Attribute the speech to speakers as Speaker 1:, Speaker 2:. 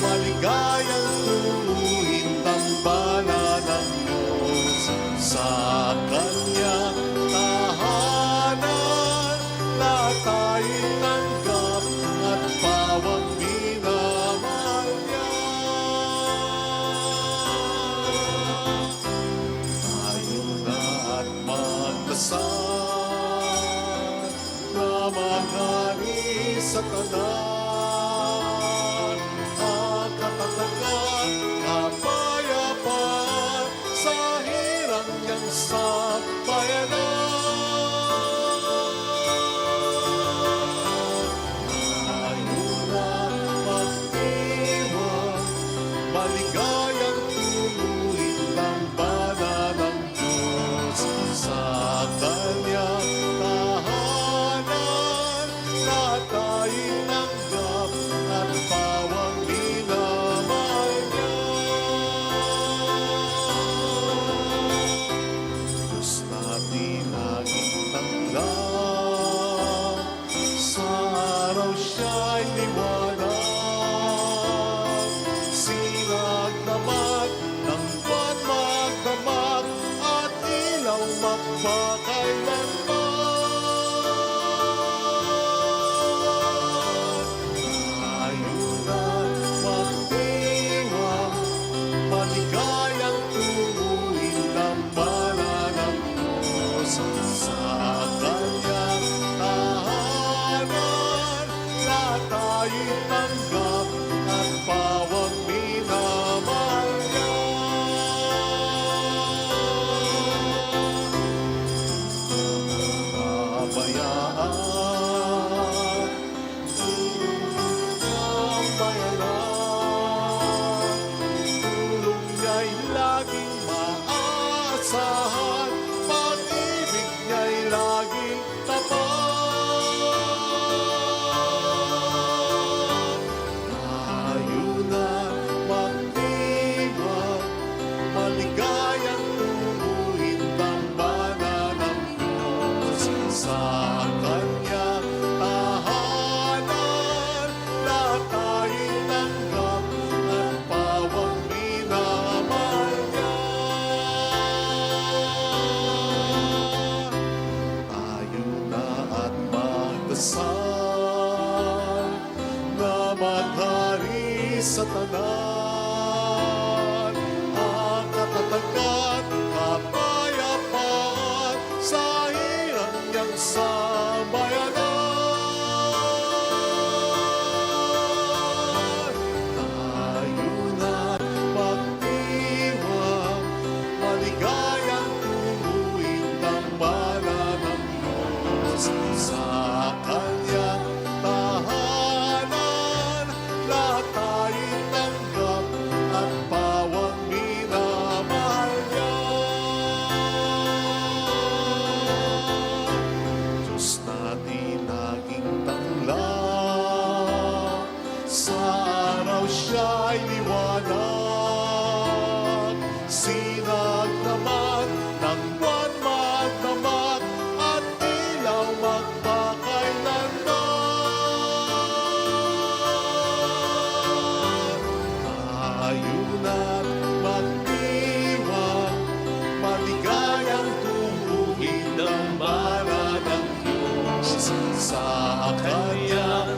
Speaker 1: Maligayang lupa pamagani sa tanan Ang katatagan, kapayapaan sa hirang niyang sa bayanan Shalom God and power. Satanás. Sa araw siya'y liwanag Sinag naman ng buwan magdamag At ilaw magpakailanman. Tayo na't magdiwang Maligayang tubuhin ng mara ng Diyos. Sa Kanya